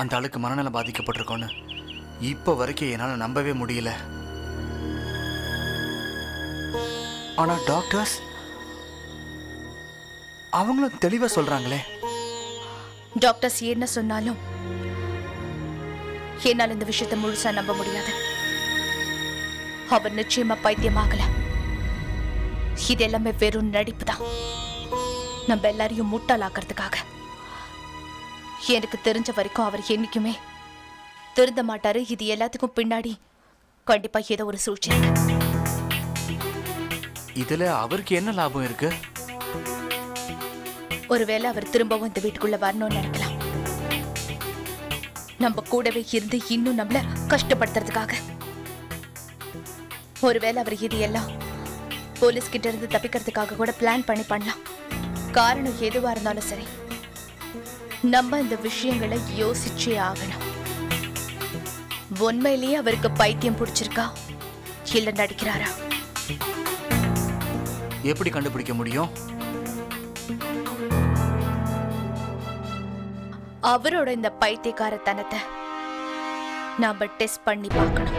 அந்த ஆளுக்கு மனநலம் பாதிக்கப்பட்டிருக்கோன்னு இப்போ வரைக்கும் என்னால் நம்பவே முடியல. ஆனால் டாக்டர்ஸ் அவங்களும் தெளிவாக சொல்கிறாங்களே டாக்டர்ஸ் என்ன சொன்னாலும் என்னால் இந்த விஷயத்தை முழுசா நம்ப முடியாது. அவர் நிச்சயமா பைத்தியமாகல. இது எல்லாமே வெறும் நடிப்பு தான் நம்ம எல்லாரையும் முட்டாளாக்குறதுக்காக. எனக்கு தெரிஞ்ச வரைக்கும் அவர் என்னைக்குமே திருந்த மாட்டாரு இது எல்லாத்துக்கும் பின்னாடி கண்டிப்பா ஏதோ ஒரு சூழ்ச்சி இதில் அவருக்கு என்ன லாபம் இருக்கு? ஒருவேளை அவர் திரும்பவும் இந்த வீட்டுக்குள்ள வரணும்னு நினைக்கலாம். நம்ம கூடவே இருந்து இன்னும் நம்மள கஷ்டப்படுத்துறதுக்காக. ஒருவேளை அவர் இது எல்லாம் போலீஸ் கிட்ட இருந்து தப்பிக்கிறதுக்காக கூட பிளான் பண்ணி பண்ணலாம். காரணம் எதுவா இருந்தாலும் சரி. நம்ம இந்த விஷயங்களை யோசிச்சே ஆகணும். உண்மையிலேயே அவருக்கு பைத்தியம் பிடிச்சிருக்கா? இல்ல நடிக்கிறாரா? எப்படி கண்டுபிடிக்க முடியும்? அவரோட இந்த பைத்தியக்காரத்தனத்தை நாம டெஸ்ட் பண்ணி பார்க்கணும்.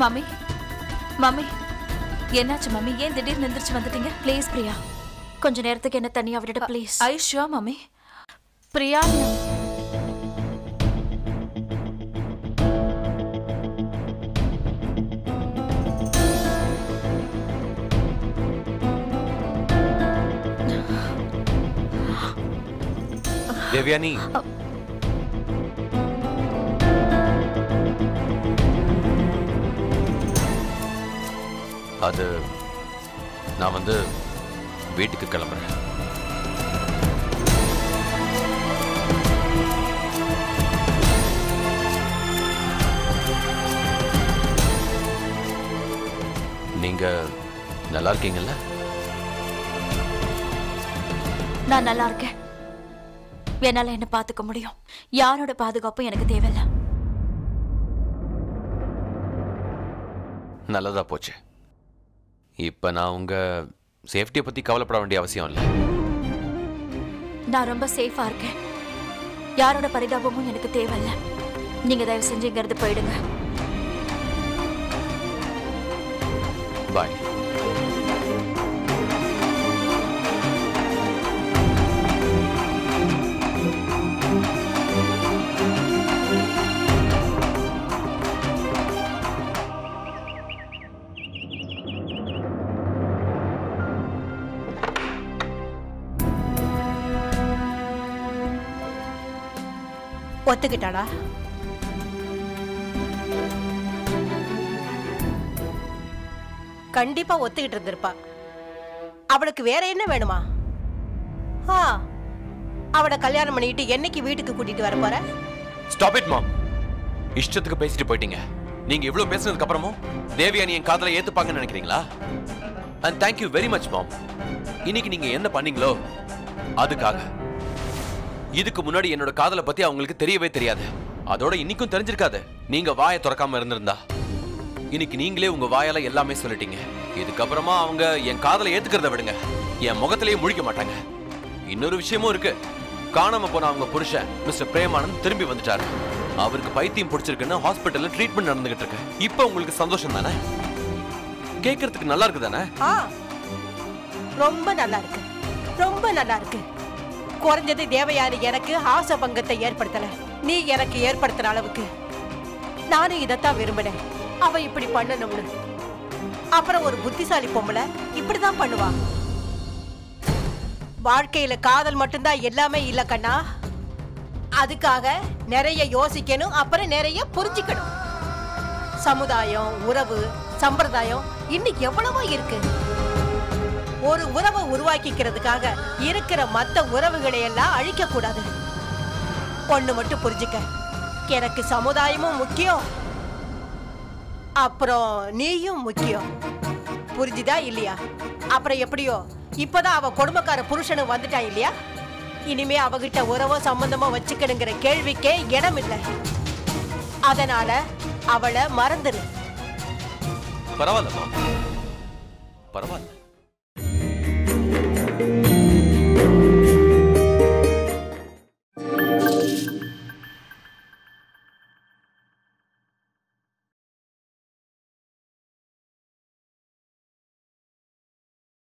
மம்மி மம்மி என்னாச்சு மம்மி ஏன் திடீர்னு எந்திரிச்சு வந்துட்டீங்க ப்ளீஸ் பிரியா கொஞ்ச நேரத்துக்கு என்ன தனியா விட்டுடு please I sure mummy Priya Devayani அது நான் வந்து வீட்டுக்கு கிளம்புறேன். நீங்க நல்லா இருக்கீங்கல்ல? நான் நல்லா இருக்கேன். என்னால என்ன பாத்துக்க முடியும். யாரோட பாதுகாப்பும் எனக்கு தேவையில்ல. நல்லதா போச்சு. இப்ப நான் உங்க சேஃப்டியை பத்தி கவலைப்பட வேண்டிய அவசியம் இல்லை. நான் ரொம்ப சேஃபா இருக்கேன். யாரோட பரிதாபமும் எனக்கு தேவையில்ல. நீங்க தயவு செஞ்சு இங்க இருந்து போயிடுங்க. பாய் ஒத்துக்கிட்டாளா? கண்டிப்பா ஒத்துக்கிட்டு இருந்திருப்பா. அவளுக்கு வேற என்ன வேணுமா? ஆ அவளை கல்யாணம் பண்ணிட்டு என்னைக்கு வீட்டுக்கு கூட்டிட்டு வர போற? ஸ்டாப் இட் மாம் இஷ்டத்துக்கு பேசிட்டு போயிட்டீங்க. நீங்க இவ்வளவு பேசுனதுக்கு அப்புறமும் நீ என் காதல ஏத்துப்பாங்கன்னு நினைக்கிறீங்களா? And thank you very much ma'am இன்னைக்கு நீங்க என்ன பண்ணீங்களோ அதுக்காக. இதுக்கு முன்னாடி என்னோட காதலை பத்தி அவங்களுக்கு தெரியவே தெரியாது. அதோட இன்னைக்கும் தெரிஞ்சிருக்காது. நீங்க வாயை திறக்காம இருந்திருந்தா. இன்னைக்கு நீங்களே உங்க வாயால எல்லாமே சொல்லிட்டீங்க. இதுக்கப்புறமா அவங்க என் காதலை ஏத்துக்கிறத விடுங்க. என் முகத்திலேயே முழிக்க மாட்டாங்க. இன்னொரு விஷயமும் இருக்கு. காணாம போன அவங்க புருஷன் மிஸ்டர் பிரேமானந்த் திரும்பி வந்துட்டாரு. அவருக்கு பைத்தியம் பிடிச்சிருக்குன்னு ஹாஸ்பிட்டல்ல ட்ரீட்மெண்ட் நடந்துகிட்டு இருக்கு. இப்போ உங்களுக்கு சந்தோஷம் தானே? கேட்கறதுக்கு நல்லா இருக்கு தானே ஆ. ரொம்ப நல்லா இருக்கு. ரொம்ப நல்லா இருக்கு. குறைஞ்சது தேவயானி எனக்கு ஆசை பங்கத்தை ஏற்படுத்தல. நீ எனக்கு ஏற்படுத்துற அளவுக்கு. நானும் இதைத்தான் விரும்பினேன். அவ இப்படி பண்ணணும்னு. அப்புறம் ஒரு புத்திசாலி பொம்பளை இப்படிதான் பண்ணுவா. வாழ்க்கையில காதல் மட்டும்தான் எல்லாமே இல்ல கண்ணா. அதுக்காக நிறைய யோசிக்கணும் அப்புறம் நிறைய புரிஞ்சுக்கணும். சமுதாயம் உறவு சம்பிரதாயம் இன்னும் எவ்வளவோ இருக்கு. ஒரு உறவை உருவாக்கிக்கிறதுக்காக இருக்கிற மத்த உறவுகளை எல்லாம் அழிக்க கூடாது ஒண்ணு மட்டும் புரிஞ்சுக்க. எனக்கு சமுதாயமும் முக்கியம். அப்புறம் நீயும் முக்கியம். புரிஞ்சுதா இல்லையா? அப்புறம் எப்படியோ இப்பதான் அவ கொடுமைக்கார புருஷனும் வந்துட்டான் இல்லையா? இனிமே அவகிட்ட உறவோ சம்பந்தமோ வச்சுக்கணுங்கிற கேள்விக்கே இடம் இல்லை. அதனால அவளை மறந்துரு. பரவாயில்ல பரவாயில்ல.